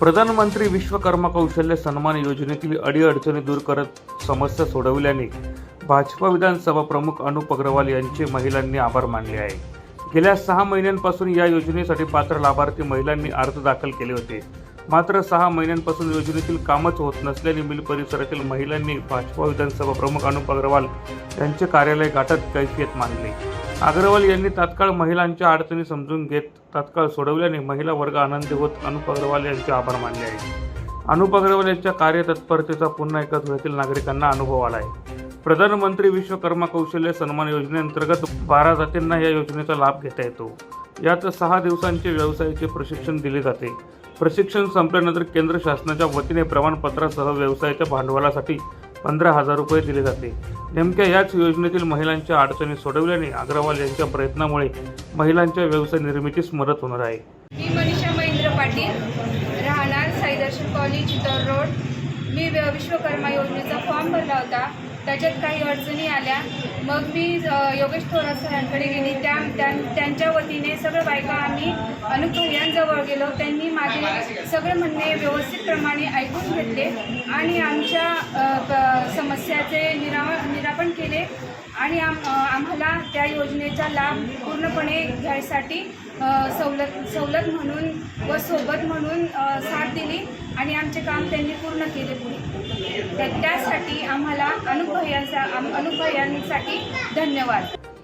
प्रधानमंत्री विश्वकर्मा कौशल्य सन्मान योजनेतील अडीअडचणी दूर करत समस्या सोडविल्याने भाजपा विधानसभा प्रमुख अनुप अग्रवाल यांचे महिलांनी आभार मानले आहे. गेल्या सहा महिन्यांपासून या योजनेसाठी पात्र लाभार्थी महिलांनी अर्ज दाखल केले होते. मात्र सहा महिन्यांपासून योजनेतील कामच होत नसल्याने मिल परिसरातील महिलांनी भाजपा विधानसभा प्रमुख अनुप अग्रवाल यांचे कार्यालय गाठत कैफियत मानली अग्रवाल यांनी तात्काळ महिलांच्या अडचणी समजून घेत तात्काळ सोडवल्याने महिला वर्ग आनंदी होत. अनुप अग्रवाल यांचे आभार मानले आहे अनुप अग्रवाल यांच्या कार्यतत्परतेचा पुन्हा एका धुळ्यातील नागरिकांना अनुभव आला आहे प्रधानमंत्री विश्वकर्मा कौशल्य सन्मान योजनेअंतर्गत बारा जातींना या योजनेचा लाभ घेता येतो. यात सहा दिवसांचे व्यवसायाचे प्रशिक्षण दिले जाते. प्रशिक्षण संपल्यानंतर केंद्र शासनाच्या वतीने प्रमाणपत्रासह व्यवसायाच्या भांडवलासाठी पंधरा हजार रुपये दिले जाते. नेमक्या याच योजनेतील महिलांच्या अडचणी सोडवल्याने अग्रवाल यांच्या प्रयत्नामुळे महिलांच्या व्यवसाय निर्मितीस मदत होणार आहे. मी मनीषा महेंद्र पाटील राहणार साईदर्शन कॉलेज चितौर रोड मी विश्वकर्मा योजनेचा फॉर्म भरला होता. त्याच्यात काही अडचणी आल्या. मग मी योगेश थोरात सरांकडे गेली. त्यांच्या वतीने सगळं बायका आम्ही अनुप यांजवळ गेलो. त्यांनी माझे सगळे म्हणणे व्यवस्थितप्रमाणे ऐकून घेतले आणि आमच्या समस्याचे निरा निरापण केले आणि आम आम्हाला त्या योजनेचा लाभ पूर्णपणे घ्यायसाठी सवलत सवलत म्हणून व सोबत म्हणून साथ दिली आणि आमचे काम त्यांनी पूर्ण केले पुढे. त्या- त्यासाठी आम्हाला अनुभयांचा अनुभयांसाठी धन्यवाद.